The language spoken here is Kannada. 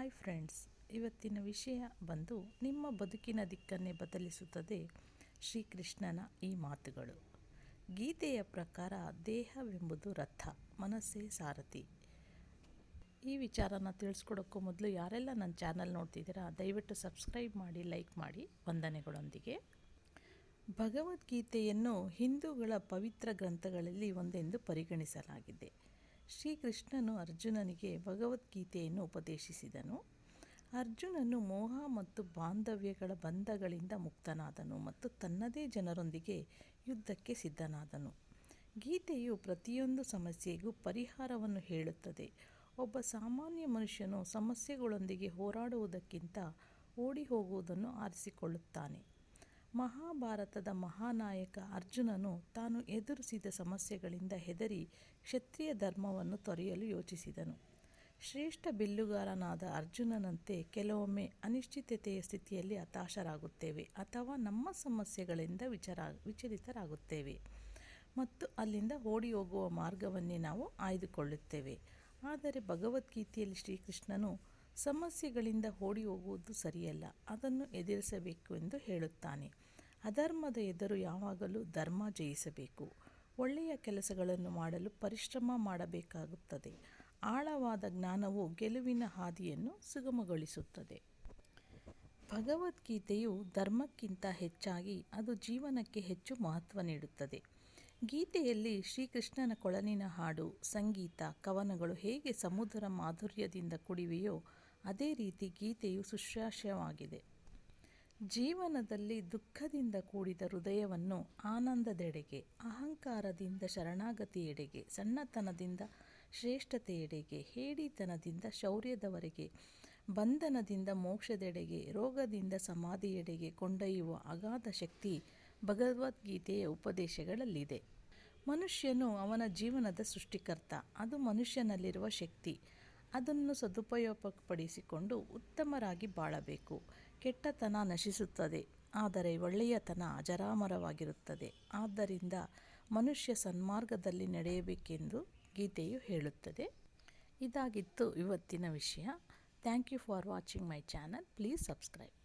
ಹಾಯ್ ಫ್ರೆಂಡ್ಸ್, ಇವತ್ತಿನ ವಿಷಯ ಬಂದು ನಿಮ್ಮ ಬದುಕಿನ ದಿಕ್ಕನ್ನೇ ಬದಲಿಸುತ್ತದೆ ಶ್ರೀಕೃಷ್ಣನ ಈ ಮಾತುಗಳು. ಗೀತೆಯ ಪ್ರಕಾರ ದೇಹವೆಂಬುದು ರಥ, ಮನಸ್ಸೇ ಸಾರಥಿ. ಈ ವಿಚಾರನ ತಿಳಿಸ್ಕೊಡೋಕ್ಕೂ ಮೊದಲು ಯಾರೆಲ್ಲ ನನ್ನ ಚಾನಲ್ ನೋಡ್ತಿದ್ದೀರಾ, ದಯವಿಟ್ಟು ಸಬ್ಸ್ಕ್ರೈಬ್ ಮಾಡಿ, ಲೈಕ್ ಮಾಡಿ ವಂದನೆಗಳೊಂದಿಗೆ. ಭಗವದ್ಗೀತೆಯನ್ನು ಹಿಂದೂಗಳ ಪವಿತ್ರ ಗ್ರಂಥಗಳಲ್ಲಿ ಒಂದೆಂದು ಪರಿಗಣಿಸಲಾಗಿದೆ. ಶ್ರೀಕೃಷ್ಣನು ಅರ್ಜುನನಿಗೆ ಭಗವದ್ಗೀತೆಯನ್ನು ಉಪದೇಶಿಸಿದನು. ಅರ್ಜುನನು ಮೋಹ ಮತ್ತು ಬಾಂಧವ್ಯಗಳ ಬಂಧಗಳಿಂದ ಮುಕ್ತನಾದನು ಮತ್ತು ತನ್ನದೇ ಜನರೊಂದಿಗೆ ಯುದ್ಧಕ್ಕೆ ಸಿದ್ಧನಾದನು. ಗೀತೆಯು ಪ್ರತಿಯೊಂದು ಸಮಸ್ಯೆಗೂ ಪರಿಹಾರವನ್ನು ಹೇಳುತ್ತದೆ. ಒಬ್ಬ ಸಾಮಾನ್ಯ ಮನುಷ್ಯನು ಸಮಸ್ಯೆಗಳೊಂದಿಗೆ ಹೋರಾಡುವುದಕ್ಕಿಂತ ಓಡಿ ಹೋಗುವುದನ್ನು ಆರಿಸಿಕೊಳ್ಳುತ್ತಾನೆ. ಮಹಾಭಾರತದ ಮಹಾನಾಯಕ ಅರ್ಜುನನು ತಾನು ಎದುರಿಸಿದ ಸಮಸ್ಯೆಗಳಿಂದ ಹೆದರಿ ಕ್ಷತ್ರಿಯ ಧರ್ಮವನ್ನು ತೊರೆಯಲು ಯೋಚಿಸಿದನು. ಶ್ರೇಷ್ಠ ಬಿಲ್ಲುಗಾರನಾದ ಅರ್ಜುನನಂತೆ ಕೆಲವೊಮ್ಮೆ ಅನಿಶ್ಚಿತತೆಯ ಸ್ಥಿತಿಯಲ್ಲಿ ಹತಾಶರಾಗುತ್ತೇವೆ ಅಥವಾ ನಮ್ಮ ಸಮಸ್ಯೆಗಳಿಂದ ವಿಚಾರ, ವಿಚಲಿತರಾಗುತ್ತೇವೆ ಮತ್ತು ಅಲ್ಲಿಂದ ಓಡಿ ಹೋಗುವ ಮಾರ್ಗವನ್ನೇ ನಾವು ಆಯ್ದುಕೊಳ್ಳುತ್ತೇವೆ. ಆದರೆ ಭಗವದ್ಗೀತೆಯಲ್ಲಿ ಶ್ರೀಕೃಷ್ಣನು ಸಮಸ್ಯೆಗಳಿಂದ ಓಡಿ ಹೋಗುವುದು ಸರಿಯಲ್ಲ. ಅದನ್ನು ಎದುರಿಸಬೇಕು ಎಂದು ಹೇಳುತ್ತಾನೆ. ಅಧರ್ಮದ ಎದುರು ಯಾವಾಗಲೂ ಧರ್ಮ ಜಯಿಸಬೇಕು. ಒಳ್ಳೆಯ ಕೆಲಸಗಳನ್ನು ಮಾಡಲು ಪರಿಶ್ರಮ ಮಾಡಬೇಕಾಗುತ್ತದೆ. ಆಳವಾದ ಜ್ಞಾನವು ಗೆಲುವಿನ ಹಾದಿಯನ್ನು ಸುಗಮಗೊಳಿಸುತ್ತದೆ. ಭಗವದ್ಗೀತೆಯು ಧರ್ಮಕ್ಕಿಂತ ಹೆಚ್ಚಾಗಿ ಅದು ಜೀವನಕ್ಕೆ ಹೆಚ್ಚು ಮಹತ್ವ ನೀಡುತ್ತದೆ. ಗೀತೆಯಲ್ಲಿ ಶ್ರೀಕೃಷ್ಣನ ಕೊಳಲಿನ ಹಾಡು, ಸಂಗೀತ, ಕವನಗಳು ಹೇಗೆ ಸಮುದ್ರ ಮಾಧುರ್ಯದಿಂದ ಕುಡಿವೆಯೋ ಅದೇ ರೀತಿ ಗೀತೆಯು ಸುಶ್ರಾಸ್ಯವಾಗಿದೆ ಜೀವನದಲ್ಲಿ ದುಃಖದಿಂದ ಕೂಡಿದ ಹೃದಯವನ್ನು ಆನಂದದೆಡೆಗೆ, ಅಹಂಕಾರದಿಂದ ಶರಣಾಗತಿಯೆಡೆಗೆ, ಸಣ್ಣತನದಿಂದ ಶ್ರೇಷ್ಠತೆಯೆಡೆಗೆ, ಹೇಡಿತನದಿಂದ ಶೌರ್ಯದವರೆಗೆ, ಬಂಧನದಿಂದ ಮೋಕ್ಷದೆಡೆಗೆ, ರೋಗದಿಂದ ಸಮಾಧಿಯೆಡೆಗೆ ಕೊಂಡೊಯ್ಯುವ ಅಗಾಧ ಶಕ್ತಿ ಭಗವದ್ಗೀತೆಯ ಉಪದೇಶಗಳಲ್ಲಿದೆ. ಮನುಷ್ಯನು ಅವನ ಜೀವನದ ಸೃಷ್ಟಿಕರ್ತ. ಅದು ಮನುಷ್ಯನಲ್ಲಿರುವ ಶಕ್ತಿ. ಅದನ್ನು ಸದುಪಯೋಗಪಡಿಸಿಕೊಂಡು ಉತ್ತಮರಾಗಿ ಬಾಳಬೇಕು. ಕೆಟ್ಟತನ ನಶಿಸುತ್ತದೆ. ಆದರೆ ಒಳ್ಳೆಯತನ ಅಜರಾಮರವಾಗಿರುತ್ತದೆ. ಆದ್ದರಿಂದ ಮನುಷ್ಯ ಸನ್ಮಾರ್ಗದಲ್ಲಿ ನಡೆಯಬೇಕೆಂದು ಗೀತೆಯು ಹೇಳುತ್ತದೆ. ಇದಾಗಿತ್ತು ಇವತ್ತಿನ ವಿಷಯ. Thank you for watching my channel please subscribe